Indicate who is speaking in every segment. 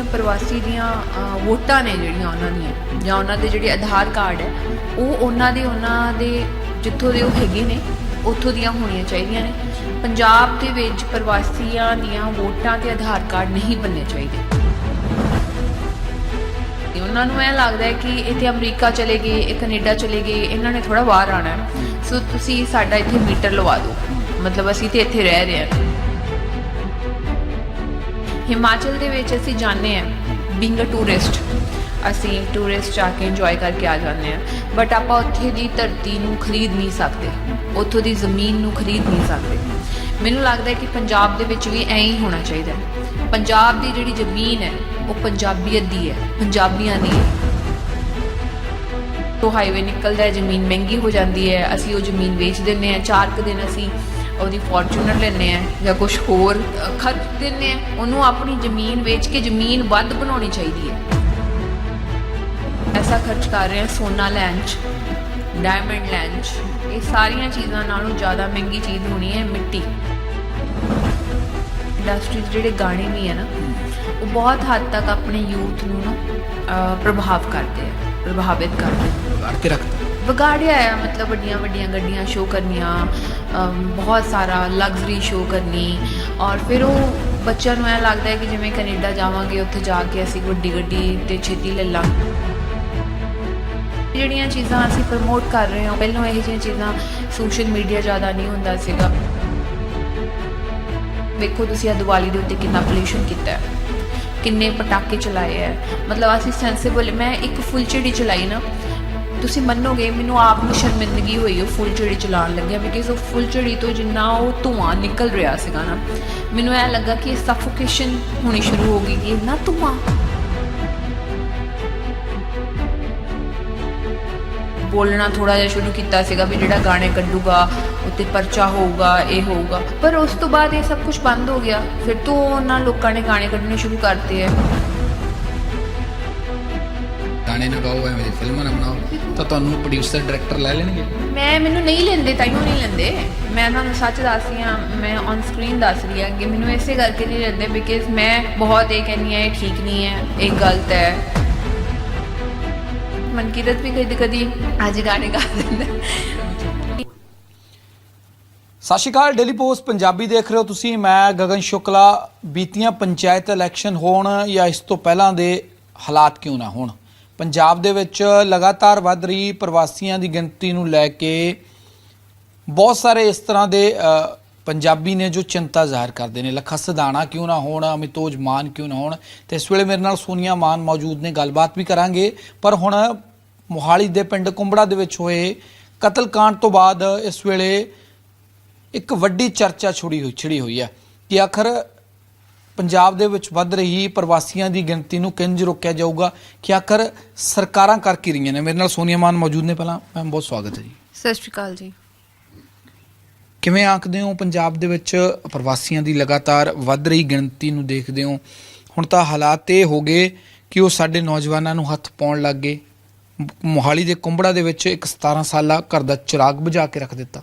Speaker 1: ਜਿਹੜੀਆਂ ਪ੍ਰਵਾਸੀ ਦੀਆਂ ਵੋਟਾਂ ਨੇ ਜਿਹੜੀਆਂ ਉਹਨਾਂ ਦੀਆਂ, ਜਾਂ ਉਹਨਾਂ ਦੇ ਜਿਹੜੇ ਆਧਾਰ ਕਾਰਡ ਹੈ, ਉਹ ਉਹਨਾਂ ਦੇ ਉਹਨਾਂ ਦੇ ਜਿੱਥੋਂ ਦੇ ਉਹ ਹੈਗੇ ਨੇ, ਉੱਥੋਂ ਦੀਆਂ ਹੋਣੀਆਂ ਚਾਹੀਦੀਆਂ ਨੇ। ਪੰਜਾਬ ਦੇ ਵਿੱਚ ਪ੍ਰਵਾਸੀਆਂ ਦੀਆਂ ਵੋਟਾਂ ਤੇ ਆਧਾਰ ਕਾਰਡ ਨਹੀਂ ਬਣਨੇ ਚਾਹੀਦੇ। ਉਹਨਾਂ ਨੂੰ ਇਹ ਲੱਗਦਾ ਹੈ ਕਿ ਇੱਥੇ ਅਮਰੀਕਾ ਚਲੇ ਗਏ, ਇਹ ਕੈਨੇਡਾ ਚਲੇ ਗਏ, ਇਹਨਾਂ ਨੇ ਥੋੜਾ ਬਾਹਰ ਆਣਾ ਹੈ। ਸੋ ਤੁਸੀਂ ਸਾਡਾ ਇੱਥੇ ਮੀਟਰ ਲਵਾ ਦਿਓ। ਮਤਲਬ ਅਸੀਂ ਤੇ ਇੱਥੇ ਰਹਿ ਰਹੇ ਹਾਂ। ਹਿਮਾਚਲ ਦੇ ਵਿੱਚ ਅਸੀਂ ਜਾਂਦੇ ਹਾਂ ਬੀਇੰਗ ਅ ਟੂਰਿਸਟ ਅਸੀਂ ਟੂਰਿਸਟ ਜਾ ਕੇ ਇੰਜੋਏ ਕਰਕੇ ਆ ਜਾਂਦੇ ਹਾਂ। ਬਟ ਆਪਾਂ ਉੱਥੇ ਦੀ ਧਰਤੀ ਨੂੰ ਖਰੀਦ ਨਹੀਂ ਸਕਦੇ। ਉੱਥੋਂ ਦੀ ਜ਼ਮੀਨ ਨੂੰ ਖਰੀਦ ਨਹੀਂ ਸਕਦੇ। ਮੈਨੂੰ ਲੱਗਦਾ ਹੈ ਕਿ ਪੰਜਾਬ ਦੇ ਵਿੱਚ ਵੀ ਐਂ ਹੀ ਹੋਣਾ ਚਾਹੀਦਾ ਹੈ। ਪੰਜਾਬ ਦੀ ਜਿਹੜੀ ਜ਼ਮੀਨ ਹੈ, ਉਹ ਪੰਜਾਬੀਅਤ ਦੀ ਹੈ। ਪੰਜਾਬੀਆਂ ਦੀ ਹੈ। ਤੋਂ ਹਾਈਵੇ ਨਿਕਲਦਾ ਹੈ, ਜ਼ਮੀਨ ਮਹਿੰਗੀ ਹੋ ਜਾਂਦੀ ਹੈ। ਅਸੀਂ ਉਹ ਜ਼ਮੀਨ ਵੇਚ ਦਿੰਨੇ ਆ ਚਾਰ ਕੁ ਦਿਨ ਅਸੀਂ ਉਹਦੀ ਫੋਰਚੂਨਰ ਲੈਂਦੇ ਆ ਜਾਂ ਕੁਝ ਹੋਰ ਖਰਚ ਦਿੰਨੇ ਆ, ਉਹਨੂੰ ਆਪਣੀ ਜ਼ਮੀਨ ਵੇਚ ਕੇ ਜ਼ਮੀਨ ਵੱਧ ਬਣਾਉਣੀ ਚਾਹੀਦੀ ਹੈ। ਐਸਾ ਖਰਚ ਕਰ ਰਹੇ ਆ ਸੋਨਾ ਲੈਣ 'ਚ ਡਾਇਮੰਡ ਲੈਣ 'ਚ, ਇਹ ਸਾਰੀਆਂ ਚੀਜ਼ਾਂ ਨਾਲੋਂ ਜ਼ਿਆਦਾ ਮਹਿੰਗੀ ਚੀਜ਼ ਹੋਣੀ ਹੈ ਮਿੱਟੀ। ਇੰਡਸਟਰੀ ਜਿਹੜੇ ਗਾਣੇ ਵੀ ਹੈ ਨਾ, ਉਹ ਬਹੁਤ ਹੱਦ ਤੱਕ ਆਪਣੇ ਯੂਥ ਨੂੰ ਨਾ ਪ੍ਰਭਾਵ ਕਰਦੇ ਆ, ਪ੍ਰਭਾਵਿਤ ਕਰਦੇ ਆ।
Speaker 2: ਵਿਗਾੜ ਕੇ
Speaker 1: ਵਿਗਾੜਿਆ ਆ, ਮਤਲਬ ਵੱਡੀਆਂ ਵੱਡੀਆਂ ਗੱਡੀਆਂ ਸ਼ੋਅ ਕਰਨੀਆਂ ਬਹੁਤ ਸਾਰਾ ਲਗਜ਼ਰੀ ਸ਼ੋਅ ਕਰਨੀ। ਔਰ ਫਿਰ ਉਹ ਬੱਚਿਆਂ ਨੂੰ ਐ ਲੱਗਦਾ ਹੈ ਕਿ ਜਿਵੇਂ ਕੈਨੇਡਾ ਜਾਵਾਂਗੇ, ਉੱਥੇ ਜਾ ਕੇ ਅਸੀਂ ਵੱਡੀ ਗੱਡੀ ਤੇ ਛੇਤੀ ਲੈ ਲਾਂਗੇ ਜਿਹੜੀਆਂ ਚੀਜ਼ਾਂ ਅਸੀਂ ਪ੍ਰਮੋਟ ਕਰ ਰਹੇ ਹਾਂ, ਪਹਿਲਾਂ ਇਹ ਜਿਹੀਆਂ ਚੀਜ਼ਾਂ ਸੋਸ਼ਲ ਮੀਡੀਆ ਜ਼ਿਆਦਾ ਨਹੀਂ ਹੁੰਦਾ ਸੀਗਾ। ਵੇਖੋ ਤੁਸੀਂ ਆ ਦੀਵਾਲੀ ਦੇ ਉੱਤੇ ਕਿੰਨਾ ਪੋਲੂਸ਼ਨ ਕੀਤਾ ਹੈ। ਕਿੰਨੇ ਪਟਾਕੇ ਚਲਾਏ ਹੈ। ਮਤਲਬ ਅਸੀਂ ਸੈਂਸਿਬਲ ਮੈਂ ਇੱਕ ਫੁੱਲਚੜੀ ਚਲਾਈ ਨਾ ਤੁਸੀਂ ਮੰਨੋਗੇ, ਮੈਨੂੰ ਆਪ ਨੂੰ ਸ਼ਰਮਿੰਦਗੀ ਹੋਈ ਉਹ ਫੁੱਲਚੜੀ ਚਲਾਉਣ ਲੱਗਿਆ ਬਿਕਾਜ਼ ਉਹ ਫੁੱਲਚੜੀ ਤੋਂ ਜਿੰਨਾ ਉਹ ਧੂਆਂ ਨਿਕਲ ਰਿਹਾ ਸੀਗਾ ਨਾ, ਮੈਨੂੰ ਐ ਲੱਗਾ ਕਿ ਸਫੋਕੇਸ਼ਨ ਹੋਣੀ ਸ਼ੁਰੂ ਹੋ ਗਈ ਕਿ ਨਾ ਧੂਆਂ। ਬੋਲਣਾ ਥੋੜਾ ਜਿਹਾ ਸ਼ੁਰੂ ਕੀਤਾ ਸੀਗਾ ਵੀ ਜਿਹੜਾ ਗਾਣੇ ਕੱਢੂਗਾ, ਉੱਤੇ ਪਰਚਾ ਹੋਊਗਾ, ਇਹ ਹੋਊਗਾ। ਪਰ ਉਸ ਤੋਂ ਬਾਅਦ ਇਹ ਸਭ ਕੁਝ ਬੰਦ ਹੋ ਗਿਆ। ਫਿਰ ਤੋਂ ਉਹਨਾਂ ਲੋਕਾਂ ਨੇ ਗਾਣੇ ਕੱਢਣੇ ਸ਼ੁਰੂ ਕਰਤੇ ਹੈ
Speaker 2: ਗਾਣੇ ਨਾ ਗਾਓ ਐਵੇਂ ਦੀ ਫਿਲਮਾਂ ਨਾ ਬਣਾਓ ਤਾਂ ਤੁਹਾਨੂੰ ਪ੍ਰੋਡਿਊਸਰ ਡਾਇਰੈਕਟਰ ਲੈ ਲੈਣਗੇ?
Speaker 1: ਮੈਂ ਮੈਨੂੰ ਨਹੀਂ ਲੈਂਦੇ ਤਾਈਓ ਨਹੀਂ ਲੈਂਦੇ। ਮੈਂ ਤੁਹਾਨੂੰ ਸੱਚ ਦੱਸਦੀ ਹਾਂ ਮੈਂ ਔਨ ਸਕਰੀਨ ਦੱਸ ਰਹੀ ਹਾਂ ਕਿ ਮੈਨੂੰ ਇਸੇ ਕਰਕੇ ਨਹੀਂ ਲੈਂਦੇ ਬਿਕਾਜ਼ ਮੈਂ ਬਹੁਤ ਇਹ ਕਹਿੰਦੀ ਹਾਂ ਇਹ ਠੀਕ ਨਹੀਂ ਹੈ ਇਹ ਗਲਤ ਹੈ। ਮਨਕੀਰਤ ਵੀ ਕਦੀ ਕਦੀ ਅੱਜ ਗਾਣੇ ਗਾ ਦਿੰਦਾ।
Speaker 2: ਸਤਿ ਸ਼੍ਰੀ ਅਕਾਲ ਡੇਲੀ ਪੋਸਟ ਪੰਜਾਬੀ ਦੇਖ ਰਹੇ ਹੋ ਤੁਸੀਂ। ਮੈਂ ਗਗਨ ਸ਼ੁਕਲਾ ਬੀਤੀਆਂ ਪੰਚਾਇਤ ਇਲੈਕਸ਼ਨ ਹੋਣ ਜਾਂ ਇਸ ਤੋਂ ਪਹਿਲਾਂ ਦੇ ਹਾਲਾਤ ਕਿਉਂ ਨਾ ਹੋਣ? ਪੰਜਾਬ ਦੇ ਵਿੱਚ ਲਗਾਤਾਰ ਵੱਧ ਰਹੀ ਪ੍ਰਵਾਸੀਆਂ ਦੀ ਗਿਣਤੀ ਨੂੰ ਲੈ ਕੇ ਬਹੁਤ ਸਾਰੇ ਇਸ ਤਰ੍ਹਾਂ ਦੇ ਪੰਜਾਬੀ ਨੇ ਜੋ ਚਿੰਤਾ ਜ਼ਾਹਿਰ ਕਰਦੇ ਨੇ। ਲੱਖਾ ਸਦਾਣਾ ਕਿਉਂ ਨਾ ਹੋਣ, ਅਮਿਤੋਜ ਮਾਨ ਕਿਉਂ ਨਾ ਹੋਣ। ਤੇ ਇਸ ਵੇਲੇ ਮੇਰੇ ਨਾਲ ਸੋਨੀਆ ਮਾਨ ਮੌਜੂਦ ਨੇ, ਗੱਲਬਾਤ ਵੀ ਕਰਾਂਗੇ। ਪਰ ਹੁਣ ਮੋਹਾਲੀ ਦੇ ਪਿੰਡ ਕੁੰਬੜਾ ਦੇ ਵਿੱਚ ਹੋਏ ਕਤਲकांड ਤੋਂ ਬਾਅਦ ਇਸ ਵੇਲੇ ਇੱਕ ਵੱਡੀ ਚਰਚਾ ਛੁੜੀ ਹੋਈ ਛਿੜੀ ਹੋਈ ਹੈ ਕਿ ਆਖਰ ਪੰਜਾਬ ਦੇ ਵਿੱਚ ਵੱਧ ਰਹੀ ਪ੍ਰਵਾਸੀਆਂ ਦੀ ਗਿਣਤੀ ਨੂੰ ਕਿੰਜ ਰੋਕਿਆ ਜਾਊਗਾ? ਕਿ ਆਖਰ ਸਰਕਾਰਾਂ ਕਰ ਕੀ ਰਹੀਆਂ ਨੇ? ਮੇਰੇ ਨਾਲ ਸੋਨੀਆ ਮਾਨ ਮੌਜੂਦ ਨੇ ਪਹਿਲਾਂ। ਮੈਮ ਬਹੁਤ ਸਵਾਗਤ ਹੈ ਜੀ।
Speaker 1: ਸਤਿ ਸ਼੍ਰੀ ਅਕਾਲ ਜੀ।
Speaker 2: ਕਿਵੇਂ ਆਂਕਦੇ ਹੋ ਪੰਜਾਬ ਦੇ ਵਿੱਚ ਪ੍ਰਵਾਸੀਆਂ ਦੀ ਲਗਾਤਾਰ ਵੱਧ ਰਹੀ ਗਿਣਤੀ ਨੂੰ ਦੇਖਦੇ ਹੋ? ਹੁਣ ਤਾਂ ਹਾਲਾਤ ਇਹ ਹੋ ਗਏ ਕਿ ਉਹ ਸਾਡੇ ਨੌਜਵਾਨਾਂ ਨੂੰ ਹੱਥ ਪਾਉਣ ਲੱਗ ਗਏ। ਮੋਹਾਲੀ ਦੇ ਕੁੰਬੜਾ ਦੇ ਵਿੱਚ ਇੱਕ 17 ਸਾਲਾ ਘਰ ਦਾ ਚਿਰਾਗ ਬੁਝਾ ਕੇ ਰੱਖ ਦਿੱਤਾ।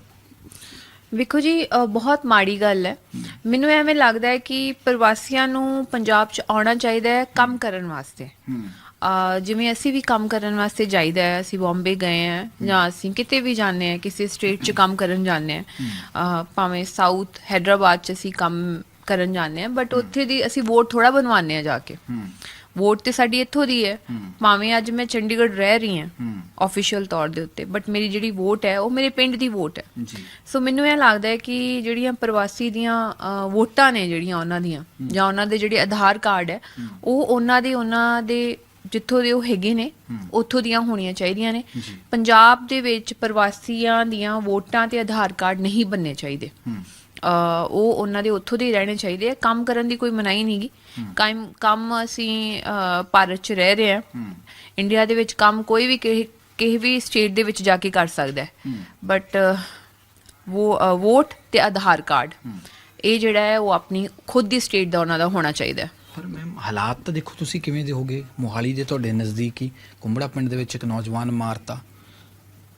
Speaker 1: ਵੇਖੋ ਜੀ ਅ, ਬਹੁਤ ਮਾੜੀ ਗੱਲ ਹੈ। ਮੈਨੂੰ ਐਵੇਂ ਲੱਗਦਾ ਹੈ ਕਿ ਪ੍ਰਵਾਸੀਆਂ ਨੂੰ ਪੰਜਾਬ 'ਚ ਆਉਣਾ ਚਾਹੀਦਾ ਹੈ ਕੰਮ ਕਰਨ ਵਾਸਤੇ। ਅ, ਜਿਵੇਂ ਅਸੀਂ ਵੀ ਕੰਮ ਕਰਨ ਵਾਸਤੇ ਜਾਈਦਾ ਹੈ ਅਸੀਂ ਬੰਬੇ ਗਏ ਆ ਜਾਂ ਅਸੀਂ ਕਿਤੇ ਵੀ ਜਾਂਦੇ ਆ ਕਿਸੇ ਸਟੇਟ 'ਚ ਕੰਮ ਕਰਨ ਜਾਂਦੇ ਆ ਭਾਵੇਂ ਸਾਊਥ ਹੈਦਰਾਬਾਦ 'ਚ ਅਸੀਂ ਕੰਮ ਕਰਨ ਜਾਂਦੇ ਆ ਬਟ ਉੱਥੇ ਦੀ ਅਸੀਂ ਵੋਟ ਥੋੜਾ ਬਣਵਾਉਂਦੇ ਆ ਜਾ ਕੇ। ਵੋਟ ਤੇ ਸਾਡੀ ਇੱਥੋਂ ਦੀ ਹੈ। ਭਾਵੇਂ ਅੱਜ ਮੈਂ ਚੰਡੀਗੜ੍ਹ ਰਹਿ ਰਹੀ ਹਾਂ ਆਫੀਸ਼ੀਅਲ ਤੌਰ ਦੇ ਉੱਤੇ ਬਟ ਮੇਰੀ ਜਿਹੜੀ ਵੋਟ ਹੈ ਉਹ ਮੇਰੇ ਪਿੰਡ ਦੀ ਵੋਟ ਹੈ।
Speaker 2: ਜੀ।
Speaker 1: ਸੋ ਮੈਨੂੰ ਇਹ ਲੱਗਦਾ ਹੈ ਕਿ ਜਿਹੜੀਆਂ ਪ੍ਰਵਾਸੀ ਦੀਆਂ ਵੋਟਾਂ ਨੇ ਜਿਹੜੀਆਂ ਉਹਨਾਂ ਦੀਆਂ ਜਾਂ ਉਹਨਾਂ ਦੇ ਜਿਹੜੇ ਆਧਾਰ ਕਾਰਡ ਹੈ। ਉਹ ਉਹਨਾਂ ਦੇ ਉਹਨਾਂ ਦੇ ਜਿੱਥੋਂ ਦੇ ਉਹ ਹੈਗੇ ਨੇ ਉੱਥੋਂ ਦੀਆਂ ਹੋਣੀਆਂ ਚਾਹੀਦੀਆਂ ਨੇ। ਪੰਜਾਬ ਦੇ ਵਿੱਚ ਪ੍ਰਵਾਸੀਆਂ ਦੀਆਂ ਵੋਟਾਂ ਤੇ ਆਧਾਰ ਕਾਰਡ ਨਹੀਂ ਬੰਨੇ ਚਾਹੀਦੇ। ਉਹ ਉਹਨਾਂ ਦੇ ਉੱਥੋਂ ਦੇ ਰਹਿਣੇ ਚਾਹੀਦੇ ਆ। ਕੰਮ ਕਰਨ ਦੀ ਕੋਈ ਮਨਾਹੀ ਨਹੀਂਗੀ ਕੰਮ ਕੰਮ ਅਸੀਂ ਭਾਰਤ 'ਚ ਰਹਿ ਰਹੇ ਹਾਂ। ਇੰਡੀਆ ਦੇ ਵਿੱਚ ਕੰਮ ਕੋਈ ਵੀ ਕਿਸੇ ਵੀ ਸਟੇਟ ਦੇ ਵਿੱਚ ਜਾ ਕੇ ਕਰ ਸਕਦਾ ਹੈ। ਬਟ ਉਹ ਵੋਟ ਤੇ ਆਧਾਰ ਕਾਰਡ। ਇਹ ਜਿਹੜਾ ਹੈ ਉਹ ਆਪਣੀ ਖੁਦ ਦੀ ਸਟੇਟ ਦਾ ਉਹਨਾਂ ਦਾ ਹੋਣਾ ਚਾਹੀਦਾ ਹੈ।
Speaker 2: ਪਰ ਮੈਮ ਹਾਲਾਤ ਤਾਂ ਦੇਖੋ ਤੁਸੀਂ ਕਿਵੇਂ ਦੇ ਹੋਗੇ? ਮੋਹਾਲੀ ਦੇ ਤੁਹਾਡੇ ਨਜ਼ਦੀਕ ਕੁੰਬੜਾ ਪਿੰਡ ਦੇ ਵਿੱਚ ਇੱਕ ਨੌਜਵਾਨ ਮਾਰਤਾ।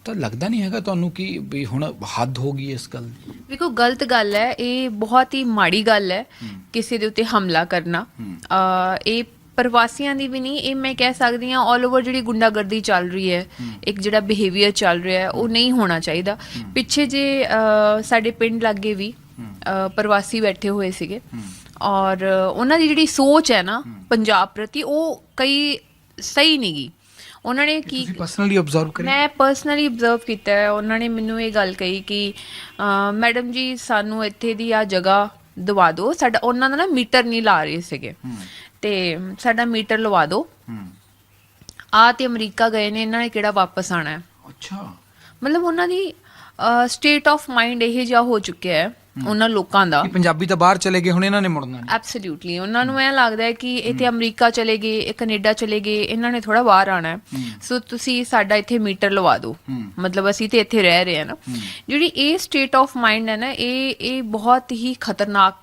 Speaker 2: ਤਾਂ ਲੱਗਦਾ ਨਹੀਂ ਹੈਗਾ ਤੁਹਾਨੂੰ ਕਿ ਵੀ ਹੁਣ ਹੱਦ ਹੋ ਗਈ ਇਸ ਗੱਲ ਦੀ?
Speaker 1: ਵੇਖੋ ਗਲਤ ਗੱਲ ਹੈ ਇਹ ਬਹੁਤ ਹੀ ਮਾੜੀ ਗੱਲ ਹੈ ਕਿਸੇ ਦੇ ਉੱਤੇ ਹਮਲਾ ਕਰਨਾ। ਇਹ ਪ੍ਰਵਾਸੀਆਂ ਦੀ ਵੀ ਨਹੀਂ ਇਹ ਮੈਂ ਕਹਿ ਸਕਦੀ ਹਾਂ 올 ਓਵਰ ਜਿਹੜੀ ਗੁੰਡਾਗਰਦੀ ਚੱਲ ਰਹੀ ਹੈ ਇੱਕ ਜਿਹੜਾ ਬਿਹੇਵੀਅਰ ਚੱਲ ਰਿਹਾ ਹੈ ਉਹ ਨਹੀਂ ਹੋਣਾ ਚਾਹੀਦਾ। ਪਿੱਛੇ ਜੇ ਸਾਡੇ ਪਿੰਡ ਲੱਗੇ ਵੀ ਪ੍ਰਵਾਸੀ ਬੈਠੇ ਹੋਏ ਸੀਗੇ। ਔਰ ਉਹਨਾਂ ਦੀ ਜਿਹੜੀ ਸੋਚ ਹੈ ਨਾ ਪੰਜਾਬ ਪ੍ਰਤੀ ਉਹ ਕਈ ਸਹੀ ਨਹੀਂਗੀ ਉਹਨਾਂ ਨੇ ਕੀ
Speaker 2: ਤੁਸੀਂ ਪਰਸਨਲੀ ਆਬਜ਼ਰਵ ਕਰਿਆ
Speaker 1: ਮੈਂ ਪਰਸਨਲੀ ਅਬਜ਼ਰਵ ਕੀਤਾ ਹੈ। ਉਹਨਾਂ ਨੇ ਮੈਨੂੰ ਇਹ ਗੱਲ ਕਹੀ ਕਿ ਮੈਡਮ ਜੀ ਸਾਨੂੰ ਇੱਥੇ ਦੀ ਆ ਜਗ੍ਹਾ ਦਵਾ ਦਿਓ। ਸਾਡਾ ਉਹਨਾਂ ਦਾ ਨਾ ਮੀਟਰ ਨਹੀਂ ਲਾ ਰਹੇ ਸੀਗੇ। ਤੇ ਸਾਡਾ ਮੀਟਰ ਲਵਾ ਦਿਓ। ਆ ਤੇ ਅਮਰੀਕਾ ਗਏ ਨੇ ਇਹਨਾਂ ਨੇ ਕਿਹੜਾ ਵਾਪਸ ਆਣਾ ਹੈ?
Speaker 2: ਅੱਛਾ।
Speaker 1: ਮਤਲਬ ਉਹਨਾਂ ਦੀ ਸਟੇਟ ਆਫ ਮਾਈਂਡ ਇਹ ਜਿਹਾ ਹੋ ਚੁੱਕਿਆ ਹੈ। ਉਹਨਾਂ ਲੋਕਾਂ ਦਾ।
Speaker 2: ਕਿ ਪੰਜਾਬੀ ਤਾਂ ਬਾਹਰ ਚਲੇ ਗਏ ਹੁਣ ਇਹਨਾਂ ਨੇ ਮੁੜਨਾ ਨਹੀਂ।
Speaker 1: ਐਬਸੋਲੂਟਲੀ ਉਹਨਾਂ ਨੂੰ ਐ ਲੱਗਦਾ ਹੈ ਕਿ ਇੱਥੇ ਅਮਰੀਕਾ ਚਲੇ ਗਏ ਇਹ ਕੈਨੇਡਾ ਚਲੇ ਗਏ ਇਹਨਾਂ ਨੇ ਥੋੜਾ ਬਾਹਰ ਆਣਾ ਹੈ। ਸੋ ਤੁਸੀਂ ਸਾਡਾ ਇੱਥੇ ਮੀਟਰ ਲਵਾ ਦਿਓ। ਮਤਲਬ ਅਸੀਂ ਤੇ ਇੱਥੇ ਰਹਿ ਰਹੇ ਹਾਂ ਨਾ। ਜਿਹੜੀ ਇਹ ਸਟੇਟ ਆਫ ਮਾਈਂਡ ਹੈ ਨਾ ਇਹ ਇਹ ਬਹੁਤ ਹੀ ਖਤਰਨਾਕ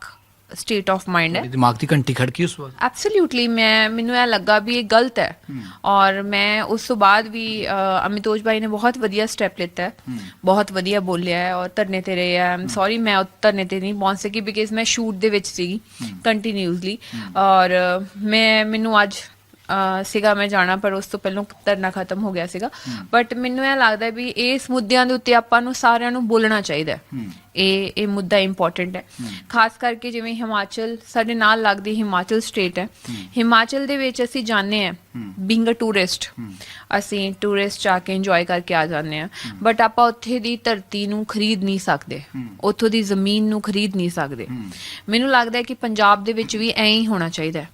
Speaker 1: ਸਟੇਟ ਆਫ ਮਾਈਂਡ ਹੈ
Speaker 2: ਦਿਮਾਗ ਦੀ ਘੰਟੀ ਖੜਕੀ ਉਸ ਵਕਤ
Speaker 1: ਐਬਸੋਲੂਟਲੀ ਮੈਂ ਮੈਨੂੰ ਇਹ ਲੱਗਾ ਵੀ ਇਹ ਗਲਤ ਹੈ। ਔਰ ਮੈਂ ਉਸ ਤੋਂ ਬਾਅਦ ਵੀ ਅਮਿਤੋਜ ਭਾਈ ਨੇ ਬਹੁਤ ਵਧੀਆ ਸਟੈਪ ਲਿੱਤਾ ਹੈ। ਬਹੁਤ ਵਧੀਆ ਬੋਲਿਆ ਹੈ ਔਰ ਧਰਨੇ ਤੇ ਰਹੇ ਹੈ। ਆਮ ਸੌਰੀ ਮੈਂ ਧਰਨੇ ਤੇ ਨਹੀਂ ਪਹੁੰਚ ਸਕੀ ਬਿਕਾਜ਼ ਮੈਂ ਸ਼ੂਟ ਦੇ ਵਿੱਚ ਸੀਗੀ ਕੰਟੀਨਿਊਸਲੀ ਔਰ ਮੈਂ ਮੈਨੂੰ ਅੱਜ ਸੀਗਾ ਮੈਂ ਜਾਣਾ ਪਰ ਉਸ ਤੋਂ ਪਹਿਲਾਂ ਧਰਨਾ ਖਤਮ ਹੋ ਗਿਆ ਸੀਗਾ। ਬਟ ਮੈਨੂੰ ਇਹ ਲੱਗਦਾ ਵੀ ਇਸ ਮੁੱਦਿਆਂ ਦੇ ਉੱਤੇ ਆਪਾਂ ਨੂੰ ਸਾਰਿਆਂ ਨੂੰ ਬੋਲਣਾ ਚਾਹੀਦਾ ਹੈ। ਇਹ ਇਹ ਮੁੱਦਾ ਇੰਪੋਰਟੈਂਟ ਹੈ। ਖਾਸ ਕਰਕੇ ਜਿਵੇਂ ਹਿਮਾਚਲ ਸਾਡੇ ਨਾਲ ਲੱਗਦੀ ਹਿਮਾਚਲ ਸਟੇਟ ਹੈ। ਹਿਮਾਚਲ ਦੇ ਵਿੱਚ ਅਸੀਂ ਜਾਂਦੇ ਹਾਂ। ਬੀਇੰਗ ਅ ਟੂਰਿਸਟ ਅਸੀਂ ਟੂਰਿਸਟ ਆ ਕੇ ਇੰਜੋਏ ਕਰਕੇ ਆ ਜਾਂਦੇ ਹਾਂ। ਬਟ ਆਪਾਂ ਉੱਥੇ ਦੀ ਧਰਤੀ ਨੂੰ ਖਰੀਦ ਨਹੀਂ ਸਕਦੇ। ਉੱਥੋਂ ਦੀ ਜ਼ਮੀਨ ਨੂੰ ਖਰੀਦ ਨਹੀਂ ਸਕਦੇ। ਮੈਨੂੰ ਲੱਗਦਾ ਹੈ ਕਿ ਪੰਜਾਬ ਦੇ ਵਿੱਚ ਵੀ ਐਂ ਹੀ ਹੋਣਾ ਚਾਹੀਦਾ ਹੈ।